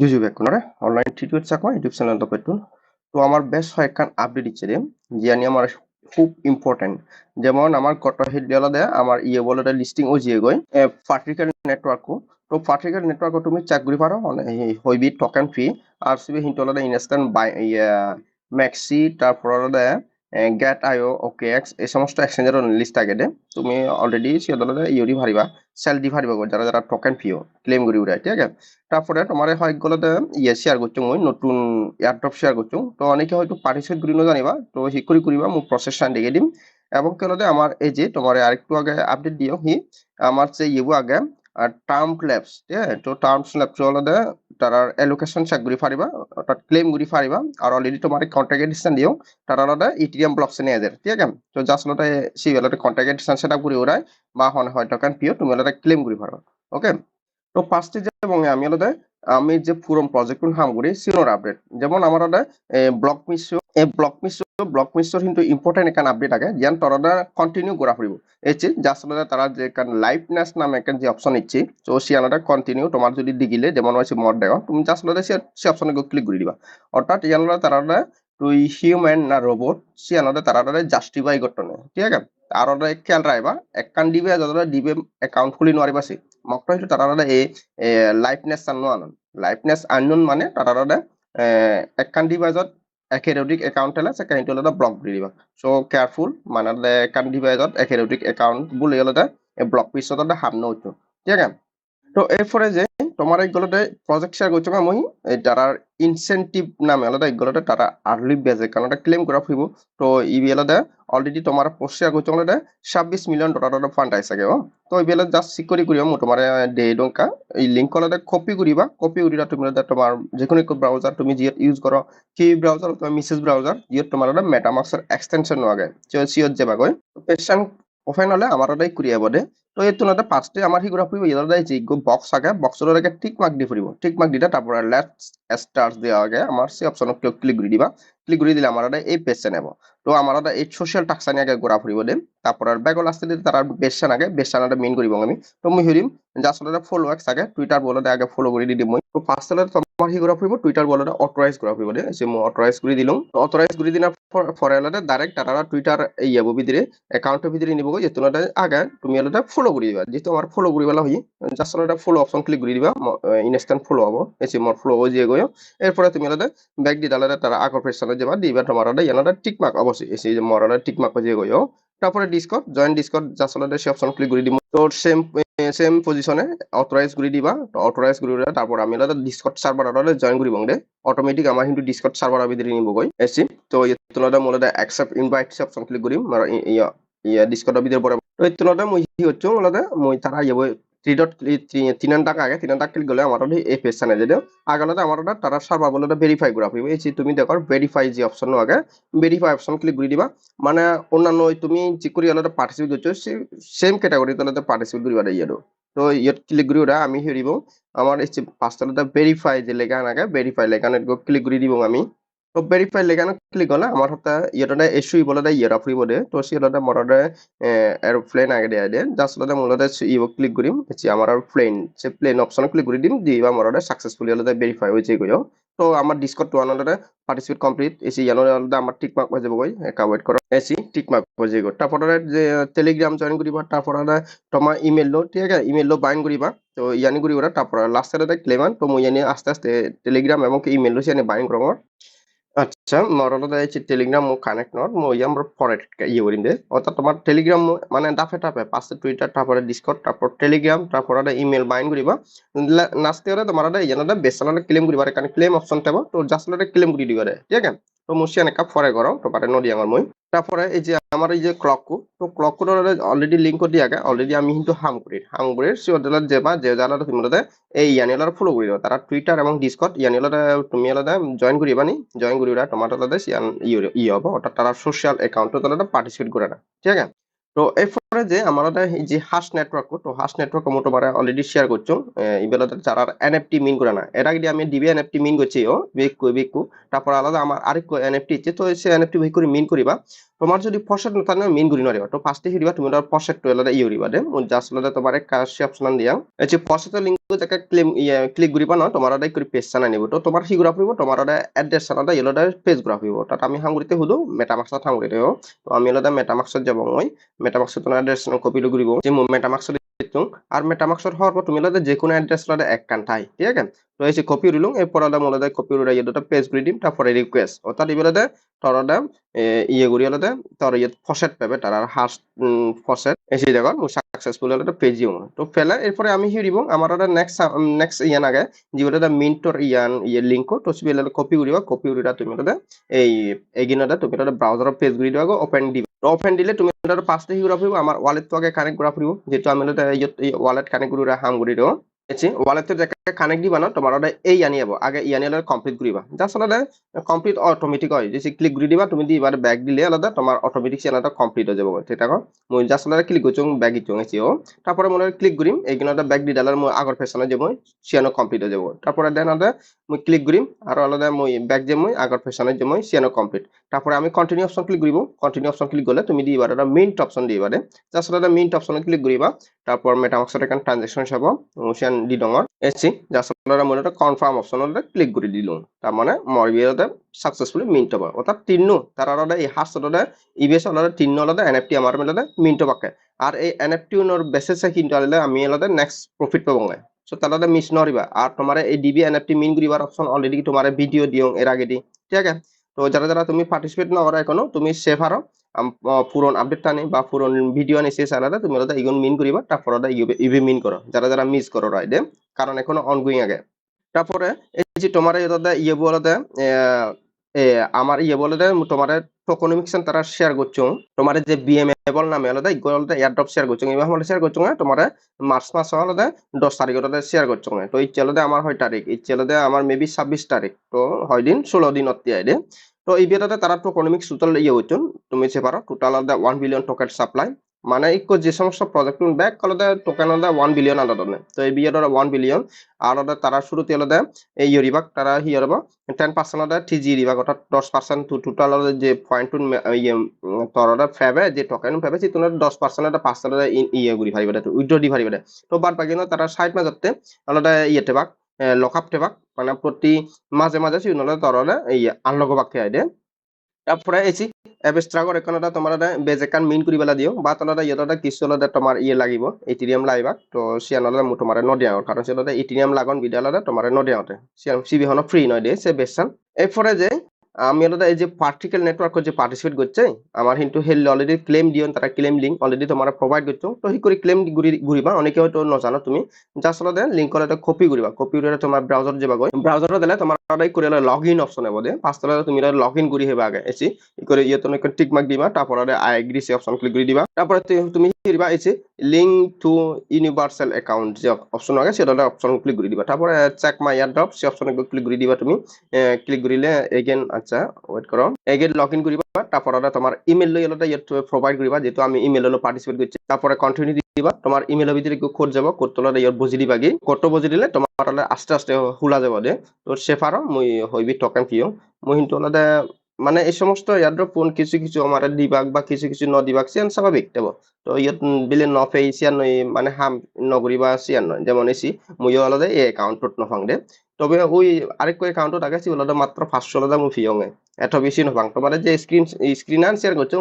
জুজু বেকুনরে online tutor Chakma YouTube channel পেটুন তো আমার বেশ কয়েকখান আপডেট ইচ্ছে রে। জিয়ানি আমার খুব ইম্পর্টেন্ট যেমন আমার কত হিট দিয়ালা দেয়, আমার ইয়ে বলে লিস্টিং ও জিয়ে গই। পার্টিক্যাল নেটওয়ার্কও তো পার্টিক্যাল নেটওয়ার্ক তুমি চেক করি পারো হইবি টোকেন ফি আর সিবি হিন্টলে ইনস্ট্যান্ট বাই ম্যাক্সি তারপর গেট আইও ওকে এক্স এই সমস্ত এক্সচেঞ্জের লিস্ট থাকে তুমি অলরেডি সিহঁতলে ইউরি ভারিবা সেল দি ভারিবা যারা যারা টোকেন ফিও ক্লেম করি উড়াই ঠিক আছে? তারপরে তোমার হয় গলতে ইয়ে শেয়ার করছ মই, নতুন এয়ারড্রপ শেয়ার করছ। তো অনেকে হয়তো পার্টিসিপেট করি জানিবা, তো সি করি করিবা মোক প্রসেসটা দেখে দিম। এবং কেলতে আমার এই যে তোমার আরেকটু আগে আপডেট দিও, হি, আমার যে ইয়েবো আগে টার্ম ল্যাবস ঠিক আছে? তো টার্ম ল্যাবস হলতে তারার এলোকেশন চেক কৰি পাৰিবা অৰ্থাৎ ক্লেইম কৰি পাৰিবা আৰু অলৰেডি তোমাৰ কণ্টেক্ট ডিষ্টেঞ্চ দিওঁ তার আলাদা ইটিএম ব্লক সেনে এদের ঠিক আছে? তো জাস্ট আলাদা সেই বেলাতে কন্ট্যাক্ট ডিস্টেন্স সেট আপ করে ওরাই বা হন হয় টাকান পিও তুমি আলাদা ক্লেম করে পারো ওকে তো ফার্স্টে এবং আমি আলাদা আমি যে পুরো প্রজেক্ট হাম করি সিনোর আপডেট যেমন আমার আলাদা ব্লক মিশ্র এই ব্লক মিশ্র ব্লক মিশ্র কিন্তু ইম্পর্টেন্ট এখান আপডেট আগে। যেন কন্টিনিউ করা ফুরিব এচি জাস্ট আলাদা তারা যে কারণ লাইফনেস নামে এখান যে অপশন ইচ্ছি তো সে আলাদা কন্টিনিউ তোমার যদি দিগিলে যেমন হয়েছে মড দেওয়া তুমি জাস্ট আলাদা সে অপশনে ক্লিক করে দিবা। অর্থাৎ ইয়ান তারা তুই হিউম্যান না রোবট সি আলাদা তারা জাস্টিফাই করতে নেই ঠিক আছে? আর খেয়াল রাখবা একান দিবে যতটা দিবে একাউন্ট খুলি নোৱাৰিবা সি। মকটা হয়তো তারা এই লাইফনেস আনো আনন। লাইফনেস আননোন মানে তারা একেডটিক একাউন্ট হলে সে কাহিনীটো অলপ ব্লক দি দিবা। চ' কেয়াৰফুল মানে একান ডিভাইজত একেডটিক একাউন্ট বুলি অলপ ব্লক পিছত হাম নহৈছো ঠিক আছে? তো এরপরে যে তোমার এইগুলোতে প্রজেক্ট শেয়ার করছ মই তারার ইনসেন্টিভ নামে, আলাদা এগুলোতে তারা আর্লি বেজে কারণ এটা ক্লেম করা ফুৰিব তো ইবি আলাদা অলরেডি তোমার পোস্ট শেয়ার করছ, আলাদা ছাব্বিশ মিলিয়ন ডলার ফান্ড আইসাগে ও। তো ইবি জাস্ট সিকিউরি করিবা মই তোমার ডে ডঙ্কা এই লিঙ্ক আলাদা কপি করিবা কপি করিবা তুমি তোমার যে কোনো ব্রাউজার তুমি যিহত ইউজ করো, সেই ব্রাউজার অথবা মিসেস ব্রাউজার যিহত তোমার মেটামাক্সৰ এক্সটেনশন নোয়াগে সিয়ত যাবাগৈ পেশেন্ট ওটাই কুরিয়া বদে। তো এর তুলনাতে পাঁচটি আমার হিগুরা ফুরিব ইয়াদাই যে বক্স আগে বক্সের আগে টিক মার্ক দিয়ে ফুরিব। টিক মার্ক দিলে তারপরে লেফট স্টার্স দেওয়া আগে আমার সেই অপশন ক্লিক করে দিবা। ক্লিক করে দিলে আমার এই পেজে নেব। তো আমার এই সোশ্যাল টাক্সানি আগে ঘোরা ফুরিব দে। তারপর ব্যাগল আসতে তার বেশান আগে বেশানটা মেইন করিব আমি। তো মুই হরিম যা আসলে ফলো এক্স আগে টুইটার বলতে আগে ফলো করে দিই মই। তো পাঁচটালে তোমার হি ঘোরা ফুরিব টুইটার বলতে অথরাইজ করা ফুরিব দে সে মই অথরাইজ করে দিলাম। তো অথরাইজ করে দিনার পরে হলে ডাইরেক্ট তারা টুইটার এই যাব ভিতরে একাউন্টের ভিতরে নিব। যে তুলনাটা আগে তুমি হলে ফলো করে দিবা। যেহেতু আমার ফলো করি পেলা হই জাস্ট এটা ফলো অপশন ক্লিক করে দিবা ইনস্ট্যান্ট ফলো হব। এসে মোর ফলো হয়ে যে গয় এরপরে তুমি আলাদা ব্যাক দি ডালারে তারা আগর পেছনে যাবা, দিবা তোমার ইয়ানাটা টিক মার্ক অবশ্যই। এসে যে মোর আলাদা টিক মার্ক যে গয় তারপরে ডিসকট জয়েন ডিসকট যা চলে সেই অপশন ক্লিক করে দিব তো সেম সেম পজিশনে অথরাইজ করে দিবা অথরাইজ করে দিবা তারপর আমি এটা ডিসকট সার্ভার এটা জয়েন করি দে। অটোমেটিক আমার কিন্তু ডিসকট সার্ভার ভিতরে নিব গই এসি তো ইয়ে মূলত অ্যাকসেপ্ট ইনভাইট অপশন ক্লিক করিম ইয়া ডিসকট ভিতরে পরে এই তুলনাতে মই হচ্ছে মূলত মই তারা যাব থ্রি ডট তিনান টাকা আগে তিনান টাকা ক্লিক করলে আমার এই পেজ চানে যদি আগলতে আমার তারা সার্ভার বলে ভেরিফাই করা হইব এই তুমি দেখো ভেরিফাই যে অপশন আগে ভেরিফাই অপশন ক্লিক করে দিবা। মানে অন্যান্য তুমি যে করি আলাদা পার্টিসিপেট করছ সেম ক্যাটাগরি তাহলে পার্টিসিপেট করিবা ইয়ারো তো ইয়াত ক্লিক করি ওরা আমি হেরিব আমার এই পাঁচটা ভেরিফাই যে লেখা আগে ভেরিফাই লেখান ক্লিক করে দিব আমি। ফুরিব দে তো সিহঁতে মৰতে এরোপ্লেন আগে দিয়া দিয়ে জাষ্ট লতে মূলতে ইব ক্লিক কৰিম। এতিয়া আমাৰ প্লেন সে প্লেন অপশন ক্লিক কৰি দিম। দিবা মৰতে সাকসেসফুলি হলে ভেরিফাই হয়েছে গৈ তো আমার ডিসকট ওয়ান হলে পার্টিসিপেট কমপ্লিট এসি ইয়ানো হলে আমার টিক মার্ক হয়ে যাবগৈ। একা ওয়েট করো এসি টিক মার্ক হয়ে যাব তারপরে যে টেলিগ্রাম জয়েন করিবা তারপরে তোমার ইমেল লো ঠিক আছে? ইমেল লো বাইন করিবা তো ইয়ানি করিবা তারপরে লাস্টে ক্লেমান তো মই ইয়ানি আস্তে আস্তে টেলিগ্রাম এবং ইমেল লো সিয়ানি বাইন করো আচ্ছা মরলো দেয় টেলিগ্রাম কানেক্ট নট মো ইয়াম পরে ইয়ে করিম দে। অর্থাৎ তোমার টেলিগ্রাম মানে দাফে টাপে পাশে টুইটার তারপরে ডিসকর্ড তারপর টেলিগ্রাম তারপরে ইমেল বাইন করিবা নাচতে হলে তোমার ইয়ানোটা বেসালালে ক্লেম করিবার কারণ ক্লেম অপশন থাকবে তো জাস্ট ক্লেম করে দিবারে ঠিক আছে? তো মুসি এনেকা ফরে করো তো পারে নদী আমার মই তারপরে এই যে আমার এই যে ক্লককু তো ক্লককু অলরেডি লিঙ্ক দিয়ে আগে অলরেডি আমি কিন্তু হাম করি হাম করি যেবা যে জানার তুমি এই ইয়ানিলার ফলো করি তারা টুইটার এবং ডিসকট ইয়ানিলার তুমি আলাদা জয়েন করিবা নি? জয়েন করিবা তোমার আলাদা ই হব অর্থাৎ তারা সোশ্যাল একাউন্টত আলাদা পার্টিসিপেট করে না ঠিক আছে? তো এই এরপরে যে আমরা যে হাস নেটওয়ার্ক তো হাস নেটওয়ার্ক মো তোমার অলরেডি শেয়ার করছ ইবেলা যারা এনএফটি মিন করে না, এর আগে আমি ডিবি এনএফটি মিন করছি, ও বেকু বেকু তারপর আলাদা আমার আরেক এনএফটি ইচ্ছে, তো সে এনএফটি ভি করে মিন করিবা। তোমার যদি ফসেট নতানে মিন করি নরিবা তো ফার্স্টে হিরিবা তুমি তার ফসেট তো এলাদা ইয়ে করিবা দে জাস্ট আলাদা তোমার কাশি অপশন দিয়া। এই যে ফসেট লিংক যাকে ক্লেম ক্লিক করিবা না, তোমার আদাই করে পেজ সানা নিব। তো তোমার হিগুরা পড়িব তোমার আদা এড্রেস সানাদা এলাদা পেজ গ্রাফ হইব। তাত আমি হাঙ্গুরিতে হুদু মেটামাক্সত হাঙ্গুরিতে তো আমি এলাদা মেটামাক্সত যাব মই। মেটামাক্সত এড্রেস কপি লগুরিব যে মো মেটামাক্সত দিতুং আর মেটামাক্সত হওয়ার পর তুমি যে কোনো এড্রেস লাদা এক কান ঠাই, ঠিক আছে? তো এই কপি উড়িলুং এরপর আলাদা মোলাদা কপি উড়াই দুটা পেজ গুলি দিম তারপরে রিকোয়েস্ট অর্থাৎ ইবেলাদা তরদা ইয়ে গুলি আলাদা তর ইয়ে ফসেট পাবে, তার আর হাস ফসেট এসে দেখো সাকসেসফুল আলাদা পেজ ইউ তো ফেলা, এরপরে আমি হিরিব আমার আলাদা নেক্সট নেক্সট ইয়ান আগে যেগুলো মিন্টর ইয়ান ইয়ে লিঙ্ক তো সিবিএল কপি উড়িবা কপি উড়িরা তুমি আলাদা এই এগিনাদা তুমি আলাদা ব্রাউজার পেজ গুলি দিবা ওপেন দিবা ওপেন দিলে তুমি পাঁচটা পাঁচটা হিগুরা ফুৰিব আমাৰ ৱালেটটো আগে কানেক্ট কৰা ফুৰিব যিটো আমি ৱালেট কানেক্ট কৰি হাম কৰি দিওঁ এসি ওয়ালেটে যাকে কানেক্ট দিবা না, তোমার এই আনি যাব আগে ইয়ানি আলাদা কমপ্লিট করিবা জাস্ট আলাদা কমপ্লিট অটোমেটিক হয়, যে ক্লিক করে দিবা, তুমি দিবার ব্যাক দিলে আলাদা তোমার অটোমেটিক চ্যানেলটা কমপ্লিট হয়ে যাবে ঠিক আছে মই জাস্ট আলাদা ক্লিক করছ ব্যাগ ইচ্ছো এসি ও। তারপরে মনে ক্লিক করিম এইগুলো ব্যাক দি ডালার মই আগর ফেশনে যাব সিয়ানো কমপ্লিট হয়ে যাব তারপরে দেন আলাদা মই ক্লিক করিম আর আলাদা মই ব্যাক যে মই, আগর ফেশনে যে মই সিয়ানো কমপ্লিট তারপরে আমি কন্টিনিউ অপশন ক্লিক করিব কন্টিনিউ অপশন ক্লিক করলে তুমি দিবার এটা মিন্ট অপশন দিবারে জাস্ট আলাদা মিন্ট অপশনে ক্লিক করিবা, তারপর মেটামাক্সের এখান ট্রানজাকশন সব সিয়ান দি ডঙর এসি জাস্ট আলাদা মনে কনফার্ম অপশন আলাদা ক্লিক করে দিলুম তার মানে মর বিয়েতে সাকসেসফুলি মিন্ট হবে। অর্থাৎ তিন্ন তার আলাদা এই হাস আলাদা ইবেস আলাদা তিন্ন আলাদা এনএফটি আমার আলাদা মিন্ট পাকে আর এই এনএফটি ওর বেসেসে কিন্তু আলাদা আমি আলাদা নেক্সট প্রফিট পাবো সো আলাদা মিস নরিবা আর তোমার এই ডিবি এনএফটি মিন করিবার অপশন অলরেডি তোমার ভিডিও দিও এর আগে দি ঠিক আছে? তো যারা যারা তুমি পার্টিসিপেট না করা এখনও তুমি সেভ হারো পুরন আপডেট টানে বা পুরন ভিডিও আনি শেষ আলাদা তুমি ইগুন মিন করিবা তারপর ইভি মিন করো। যারা যারা মিস করো রাইডে কারণ এখনও অনগোয়িং আগে। তারপরে, এই যে তোমার ইয়ে বলতে আমার ইয়ে বলে দেয় তোমার টোকোনমিক্সন তারা শেয়ার করছ তোমার যে বিএমএবল নামে আলাদা ইগুলো এয়ারড্রপ শেয়ার করছ এবার আমরা শেয়ার করছ তোমার মার্চ মাস আলাদা দশ তারিখ আলাদা শেয়ার করছ তো এই চেলতে আমার হয় তারিখ, এই চেলতে আমার মেবি ছাব্বিশ তারিখ। তো হয় দিন, ষোলো দিন অত্যায় তো এই বিয়েটাতে তারা টোকোনমিক্স টোটাল ইয়ে হচ্ছে তুমি সে পারো টোটাল আলাদা ওয়ান বিলিয়ন টোকেন সাপ্লাই মানে ইকো যে সমস্ত প্রজেক্ট ব্যাক আলাদা টোকেন আলাদা ওয়ান বিলিয়ন আলাদা তো এই বিয়েটা ওয়ান বিলিয়ন আর আলাদা তারা শুরুতে আলাদা এই ইয়রিবাক তারা হিয়ারব টেন পার্সেন্ট আলাদা টিজি রিবাক অর্থাৎ দশ পার্সেন্ট টোটাল আলাদা যে পয়েন্ট টু ইয়ে তরটা ফেবে যে টোকেন ফেবে সেই তোমার দশ পার্সেন্ট আলাদা পাঁচ আলাদা ইয়ে ঘুরি ফারিবে উইড্রো দি ফারিবে তো বার বাকি তারা সাইড মাজতে আলাদা ইয়েতে বাক লকআপ টেবাক মানে প্রতি মাঝে মাঝে সিউনলে তরলে এই আনলগ বাক্যে আইডে তারপরে এসি এবেষ্ট্ৰাগৰ এখন এটা তোমাৰ এটা বেজেকান মিন কৰি পেলাই দিওঁ। বা তলত ইয়াত এটা কিছুলতে তোমাৰ ইয়ে লাগিব এটিৰিয়াম লাগিবাক তো চিয়ানলে মোৰ তোমাৰ নদিয়াওঁ কাৰণ চিয়ানতে এটিৰিয়াম লাগন বিদ্যালয়তে তোমাৰ নদিয়াওঁতে চিয়ান চিবিখনত ফ্ৰী নহয় দে চে বেষ্ট চান যে আমি আলাদা এই যে পার্টিকেল নেটওয়ার্ক যে পার্টিসিপেট করছে, আমার কিন্তু হেল অলরেডি ক্লেম দিও তারা ক্লেম লিঙ্ক অলরেডি তোমার প্রোভাইড করছ, তো সেই করে ক্লেম ঘুরিবা, অনেকে হয়তো নজানো তুমি। যা আসলে লিঙ্ক করে কপি ঘুরিবা কপি ঘুরে তোমার ব্রাউজার যাবা গৈ। ব্রাউজার দিলে তোমার করে লগ ইন অপশন হব দে পাঁচটা তুমি লগ ইন করি হেবা আগে, এসি। করে ইয়ে তুমি টিক মার্ক দিবা, তারপরে আই এগ্রি সে অপশন ক্লিক করে দিবা। তারপরে তুমি দিবা এসি। লিঙ্ক টু ইউনিভার্সাল অ্যাকাউন্ট যে অপশন আগে সেটা অপশন ক্লিক করে দিবা। তারপরে চেক মাই এয়ারড্রপ সে অপশন ক্লিক করে দিবা তুমি। ক্লিক করিলে এগেন আচ্ছা ওয়েট করো এগেন লগ ইন করিবা তারপর তোমার ইমেল লই হলো ইয়াত প্রোভাইড করিবা যেহেতু আমি ইমেল হলো পার্টিসিপেট করছি তারপরে কন্টিনিউ দিবা তোমার ইমেলের ভিতরে কোড যাব কোড তোলা ইয়াত বুঝি দিবা কি। কোডটো বুঝি দিলে তোমার আস্তে আস্তে হুলা যাব দে। তো সেফারও মুই হইবি টোকেন কিও মুই কিন্তু মানে এই সমস্ত ইয়ার ফোন কিছু কিছু আমার দিবাক বা কিছু কিছু ন দিবাক সিয়ান স্বাভাবিক, দেব। তো ইয়াত বিলে ন ফে সিয়ান নয় মানে হাম নগরী বা সিয়ান নয় যেমন এসি, মুইও আলাদা, এই একাউন্টত নফাং দে। তবে ওই আরেক একাউন্টত আগে সি আলাদা মাত্র পাঁচশো আলাদা মুই ফিয়ঙে এত বেশি নফাং মানে যে স্ক্রিন স্ক্রিন আন শেয়ার করছ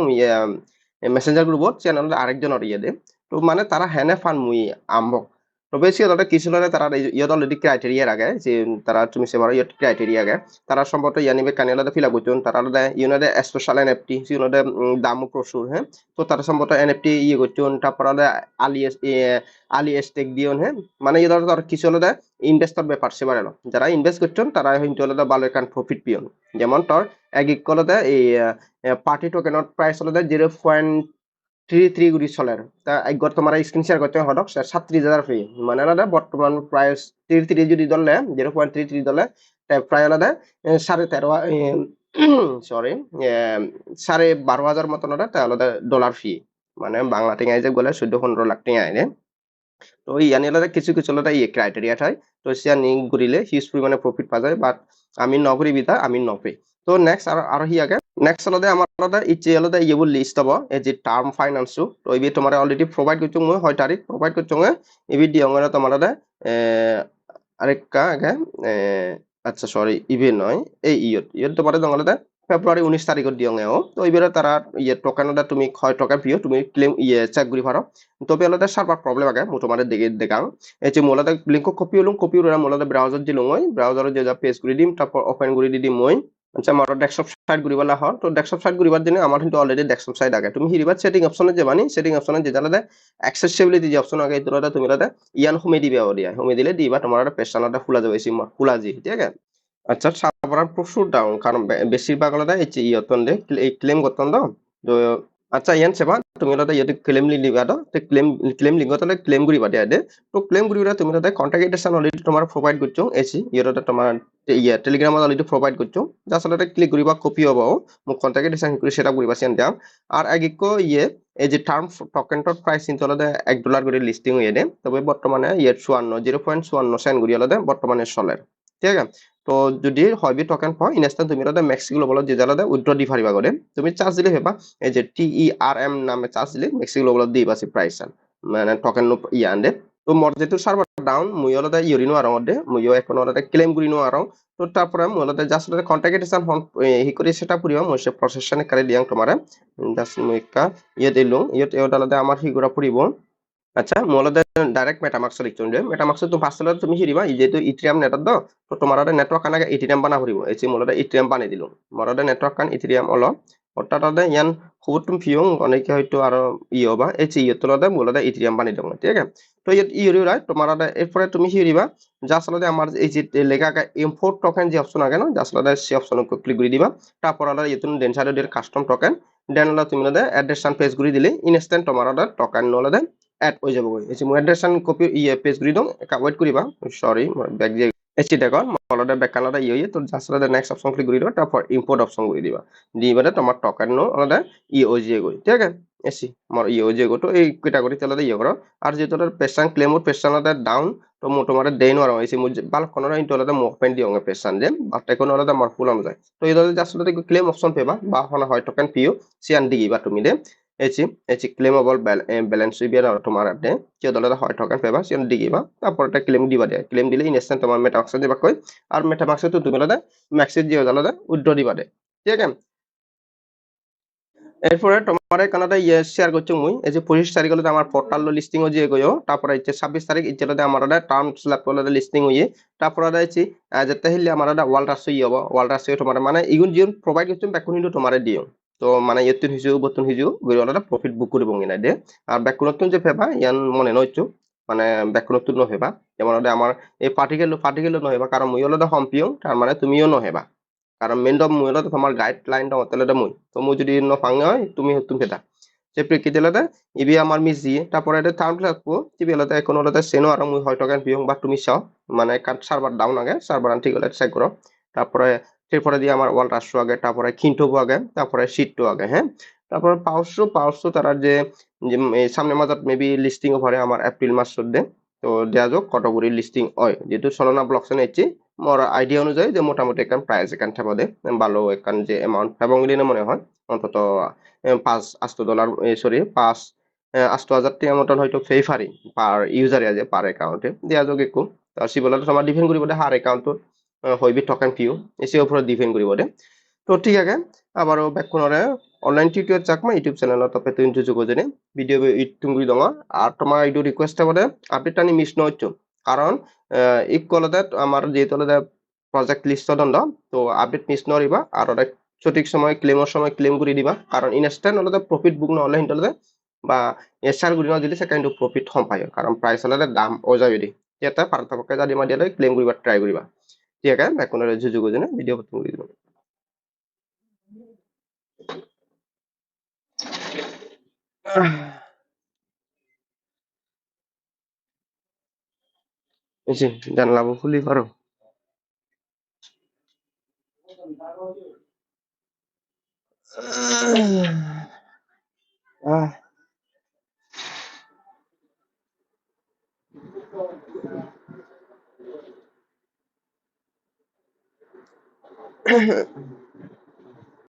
মেসেঞ্জার গ্রুপত সিয়ান আলাদা আরেকজনের ইয়ে দে। তো মানে তারা হেনে ফান মুই আম্বক। সে তারা কিছু লরে তারা ইয়ত অলরেডি ক্রাইটেরিয়া আগে যে তারা তুমি সে বারো ইয়ত ক্রাইটেরিয়া আগে তারা সম্ভবত ইয়ানিবে কানিয়ালাদা ফিল আপ করছেন তারা আলাদা ইউনাদে স্পেশাল এনএফটি ইউনাদে দামও প্রচুর হ্যাঁ? তো তারা সম্ভবত এনএফটি ইয়ে করছেন তারপর আলাদা আলি আলি স্টেক দিও হ্যাঁ? মানে ইয়ে তার কিছু আলাদা ইনভেস্টর ব্যাপার সে বাড়ালো। যারা ইনভেস্ট করছেন তারা কিন্তু আলাদা ভালো এখান প্রফিট পিয়ন যেমন তোর, এক এক কলতে এই পার্টি টোকেনত প্রাইস আলাদা জিরো পয়েন্ট থ্রি থ্রি গুড়ি চলের তা একবার তোমার স্ক্রিন শেয়ার করতে হদক সাতত্রিশ হাজার ফি মানে আলাদা বর্তমান প্রাইস থ্রি থ্রি যদি দলে জিরো পয়েন্ট থ্রি থ্রি দলে প্রায় আলাদা সাড়ে তেরো সরি সাড়ে বারো হাজার মতন আলাদা আলাদা ডলার ফি মানে বাংলা টিঙাই যে গ'লে চৈধ্য, পোন্ধৰ লাখ টিঙাই দে তো ইয়ানি হলে কিছু কিছু হলে ইয়ে ক্রাইটেরিয়া থাই তো সিয়া নিং ঘুরিলে হিউজ পরিমাণে প্রফিট পাওয়া যায় বাট আমি নকরিবি তা আমি নপে তো নেক্সট আর আর হিয়াকে নেক্সট আমার হলদে ইচ্ছে হলদে ইয়েবুল লিস্ট হব এই যে টার্ম ফাইনান্সু তো ইবি তোমার অলরেডি প্রোভাইড করছ, মই হয় তারিখ প্রোভাইড করছ ইবি দিয়ঙ্গনে তোমার হলদে আরেকটা, আগে আচ্ছা সরি ইভি নয়, এই ইয়ত ইয়ত তোমার দঙ্গলতে ফেব্ৰুৱাৰী ঊনৈছ তাৰিখত দিয়ঙে অ তো এইবাৰে তারা ইয়ে টোকানটা তুমি ছয় টাকা পিও তুমি ক্লেম ইয়ে চেক করি পারো তবে আলাদা সার্ভার প্রবলেম আগে মো তোমাদের দেখে দেখাং এই যে মোলাদা লিঙ্ক কপি হলুম কপি হলে মোলাদা ব্রাউজার দিলুম মই ব্রাউজারে যে যা পেজ করে দিম তারপর ওপেন করে দি দিম মই। আচ্ছা আমার ডেস্কটপ সাইট ঘুরিবালা হয় তো ডেস্কটপ সাইট ঘুরিবার আমার কিন্তু অলরেডি ডেস্কটপ সাইট আগে। তুমি হিরিবার সেটিং অপশনে যাবানি সেটিং অপশনে যে জালাদা অ্যাক্সেসিবিলিটি যে অপশন আগে তোরা তুমি ইয়ান হোমে দিবে ওরিয়া হোমে দিলে দিবা, তোমার পেশানাটা খোলা যাবে খোলা জি ঠিক আছে? আচ্ছা সাবরান প্রচুর ডাউন কারণ বেশিরভাগ আলাদা এই ইয়তন ক্লেম করতন তো? তো আচ্ছা ইয়ান সেবা তুমি ইয়াতে ক্লেম লি দিবা তো, তে ক্লেম ক্লেম লিঙ্গ তাহলে ক্লেম করিবা দিয়া দে তো ক্লেম করিবা তুমি আলাদা কন্টাক্ট এড্রেস অলরেডি তোমার প্রোভাইড করছ এসি ইয়তে তোমার ইয়া টেলিগ্রামত অলরেডি প্রোভাইড করছ জাস্ট আলাদা ক্লিক করিবা কপি হব মোক কন্টাক্ট এড্রেস করে সেটা করিবা সিয়ান দিয়াম আর আগে কো ইয়ে এই যে টার্ম টকেনটর প্রাইস কিন্তু আলাদা এক ডলার করে লিস্টিং হয়ে দে তবে বর্তমানে ইয়ে চুয়ান্ন জিরো পয়েন্ট চুয়ান্ন সেন্ট করি আলাদা বর্তমানে চলের ঠিক আছে? তো যদি হয়বি টকেন পাও ইনস্ট্যান্ট তুমি আলাদা মেক্সি গ্লোবালত যে আলাদা উইথড্র দি পারিবা করে তুমি চার্জ দিলে হেবা এই যে টি ই আর এম নামে চার্জ দিলে মেক্সি গ্লোবালত দিবা সি প্রাইস মানে টকেন ইয়া আনদে তো মোর যেহেতু সার্ভার ডাউন মুই আলাদা ইউরিনো আরং দে মুইও এখন আলাদা ক্লেম করিনো আরং তো তারপরে মুই আলাদা জাস্ট আলাদা কন্ট্যাক্টেশন হন হি করে সেটা পুরিবা মই সে প্রসেসনে কারে দিয়াং তোমারে জাস্ট মুই ইয়ে দিলুং ইয়ে আলাদা আমার হিগুরা পুরিব আচ্ছা মূলত ডাইরেক্ট মেটামাক্স লিখছুন যে মেটামাক্স তুমি ফার্স্ট তুমি হিরিবা যেহেতু ইথ্রিয়াম নেটত দ, তো তোমার নেটওয়ার্ক কানাকে ইথ্রিয়াম বানা ফুরিব এই মূলত ইথ্রিয়াম বানাই দিলুম মোর নেটওয়ার্ক কান ইথ্রিয়াম অল। অর্থাৎ ইয়ান খুব তুমি ফিয়ং, অনেকে হয়তো আর ইয়ে বা এই ইয়ে তোলাতে মূলত ইথ্রিয়াম বানাই দিলাম ঠিক আছে? তো ইয়াত ইউরিরা তোমার এরপরে তুমি হিরিবা যা আসলে আমার এই যে লেখা ইম্পোর্ট টোকেন যে অপশন আগে না যা আসলে সেই অপশন ক্লিক করে দিবা। তারপর আলাদা ইয়ে দেন সাইডের কাস্টম টোকেন দেন তুমি এড্রেস পেজ করে দিলে ইনস্ট্যান্ট তোমার টোকেন নলে এড হৈ যাবগৈ এই মোৰ এড্ৰেছ কপি ইয়ে পেজ কৰি দিওঁ ৱেইট কৰিবা। চৰি বেক দিয়ে এচি দেখুন মলতে বেকালতে ইয়ে ইয়ে তো জাস্ট আলাদা নেক্সট অপশন ক্লিক করে দিবা। তারপর ইম্পোর্ট অপশন করে দিবা। দিবাতে তোমার টকেন নো আলাদা ই ও জি গই ঠিক আছে? এসি মোর ই ও জি গো তো, এই ক্যাটাগরি আলাদা ইয়ে করো আর যেহেতু পেশান ক্লেমর পেশান আলাদা ডাউন তো মো তোমার দেই নোয়ার হয়েছে মুজ বালকনৰ ইনটো আলাদা মোক পেন দিওঁ পেশান যে বাট এখন আলাদা মোর ফুল যায় তো এই জাস্ট আলাদা ক্লেম অপশন পেবা। বা হয় টোকেন পিও সিয়ান দিবা তুমি দে এচি এচি ক্লেমেবল বেলেন্স বিয়ার তোমার আপনি কেউ দলে হয় ঠকান পেবা সে দিগিবা তারপর একটা ক্লেম দিবা দিয়ে ক্লেম দিলে ইনস্ট্যান্ট তোমার মেটামাক্সে দিবা কই আর মেটামাক্সে তো তুমি আলাদা ম্যাক্সে দিয়ে আলাদা উইথড্র দিবা দে ঠিক আছে? এরপরে তোমার কানাডা ইয়ে শেয়ার করছ মুই, এই যে পঁচিশ তারিখ হলে আমার পোর্টাল লিস্টিং যে গয়ো তারপরে হচ্ছে ছাব্বিশ তারিখ ইচ্ছে আমার টার্ম স্ল্যাপ হলে লিস্টিং হইয়ে, তারপরে হচ্ছে যেতে হলে আমার রাষ্ট্র ইয়ে হব ওয়ার্ল্ড রাষ্ট্র তোমার মানে ইগুন জিওন প্রোভাইড করছ ব্যাকুন কিন্তু তোমার দিও। তো মানে ইয়তুন হিজু বতুন হিজু গরিওয়ালাটা প্রফিট বুক করে বঙ্গি দে। আর ব্যাকুনতুন যে ফেবা ইয়ান মনে নইছো মানে ব্যাকুনতুন নহবা যেমন আমার এই পার্টিকেল পার্টিকেল নহবা কারণ মুই হলো হম্পিও তার মানে তুমিও নহবা কারণ মেন মুই হলো তোমার গাইডলাইনটা অতলে মুই, তো মুই যদি নফাঙে হয়, তুমি তুমি ফেদা সে প্রেক্ষিতে ইবি আমার মিস দিয়ে তারপরে এটা থার্ড লাগবো চিবি হলে এখন হলে সেনো আর মুই হয় টকেন পিও বা তুমি চাও। মানে সার্ভার ডাউন আগে সার্ভার ঠিক হলে চেক করো তারপরে এরপরে দিয়ে আমার ওয়াল রাষ্ট্র আগে, তারপরে খিনটবু আগে, তারপরে সিটটো আগে হ্যাঁ? তারপরে পাউসো পাউসো তারা যে সামনে মাজাত মেবি লিস্টিং ভরে আমার এপ্রিল মাস দে তো দেয়া যাক কতগুড়ি লিস্টিং হয়। যেহেতু সলনা ব্লকসে নেছি মোর আইডিয়া অনুযায়ী যে মোটামুটি এখান প্রাইস এখান থাকবে ভালো এখান যে অ্যামাউন্ট এবং দিনে মনে হয়। অন্তত পাঁচ আষ্ট ডলার সরি পাঁচ আষ্ট হাজার টাকা মতন হয়তো ফেই ফারি পার ইউজারে আছে পার একাউন্টে দেয়া যাক একো তাৰ চিবলত তোমাৰ ডিপেণ্ড কৰিব দে হার একাউন্টত হইবি টকেন পিউ এসে উপরে ডিপেন্ড করিব দে। তো ঠিক আছে আবারও ব্যাকখনরে অনলাইন টিউটোরিয়াল চাকমা ইউটিউব তুই যোগ জেনে ভিডিও ইটুম গুড়ি দঙা আর তোমার এইটো রিকোয়েস্ট হবে আপডেট আনি মিস নহচ্ছো কারণ ইকুয়ালতে আমার যেহেতু প্রজেক্ট লিস্ট দণ্ড, তো আপডেট মিস নরিবা আর সঠিক সময় ক্লেমৰ সময় ক্লেম কৰি দিবা। কাৰণ ইনষ্টেণ্ট অলপ প্ৰফিট বুক নহ'লে সিহঁতলে বা এছাৰ গুৰি দিলে সে কিন্তু প্ৰফিট সম্পায় কাৰণ প্ৰাইচ হ'লে দাম অজাই দি ইয়াতে পাৰ্থক্য যদি দিয়ালৈ ক্লেম কৰিব ট্ৰাই কৰিবা। ঠিক আছে ব্যাকরণের যুযোগ জন্য ভিডিও তুমি দিব জানলাবো খুলি পারো আহ 嗯 哼